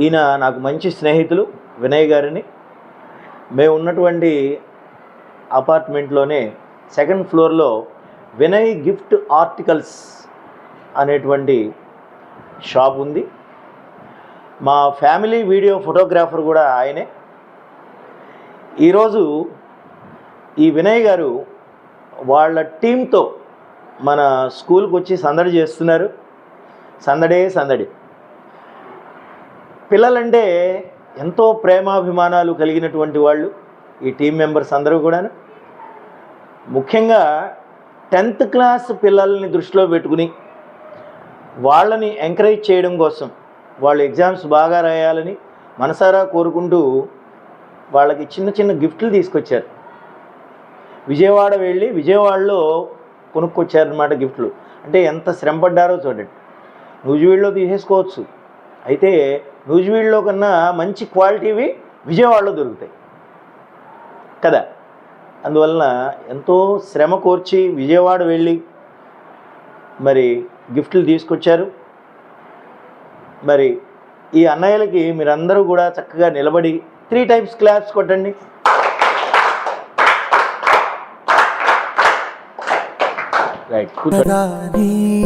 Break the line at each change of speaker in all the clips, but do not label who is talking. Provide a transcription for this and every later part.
ఈయన నాకు మంచి స్నేహితులు వినయ్ గారిని. మేము ఉన్నటువంటి అపార్ట్మెంట్లోనే సెకండ్ ఫ్లోర్లో వినయ్ గిఫ్ట్ ఆర్టికల్స్ అనేటువంటి షాప్ ఉంది. మా ఫ్యామిలీ వీడియో ఫోటోగ్రాఫర్ కూడా ఆయనే. ఈరోజు ఈ వినయ్ గారు వాళ్ళ టీంతో మన స్కూల్కి వచ్చి సందడి చేస్తున్నారు. సందడే సందడి. పిల్లలంటే ఎంతో ప్రేమాభిమానాలు కలిగినటువంటి వాళ్ళు ఈ టీం మెంబర్స్ అందరూ కూడాను. ముఖ్యంగా టెన్త్ క్లాస్ పిల్లల్ని దృష్టిలో పెట్టుకుని వాళ్ళని ఎంకరేజ్ చేయడం కోసం వాళ్ళు ఎగ్జామ్స్ బాగా రాయాలని మనసారా కోరుకుంటూ వాళ్ళకి చిన్న చిన్న గిఫ్ట్లు తీసుకొచ్చారు. విజయవాడ వెళ్ళి విజయవాడలో కొనుక్కొచ్చారనమాట గిఫ్ట్లు. అంటే ఎంత శ్రమపడ్డారో చూడండి. చూడండి నూజివీడులో తీసేసుకోవచ్చు. అయితే నూజివీడులో కన్నా మంచి క్వాలిటీవి విజయవాడలో దొరుకుతాయి. కదా? అందువలన ఎంతో శ్రమ కోర్చి విజయవాడ వెళ్ళి మరి గిఫ్ట్లు తీసుకొచ్చారు. మరి ఈ అన్నయ్యలకి మీరందరూ కూడా చక్కగా నిలబడి త్రీ టైప్స్ క్లాప్స్ కొట్టండి. రైట్ కూర్చోండి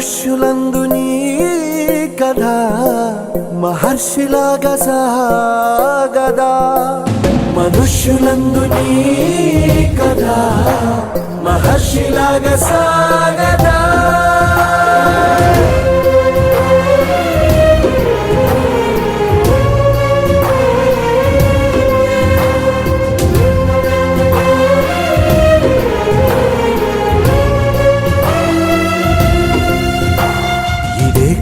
మనుష్యులందు నీ కథ మహర్షిలాగా సాగదా. మనుష్యులందు నీ కథ మహర్షిలాగా సాగ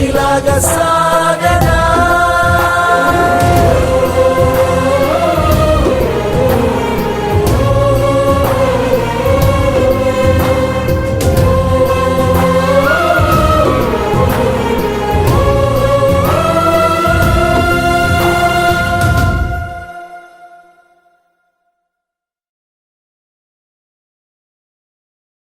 నీ కథ మహర్షిలాగా సాగదా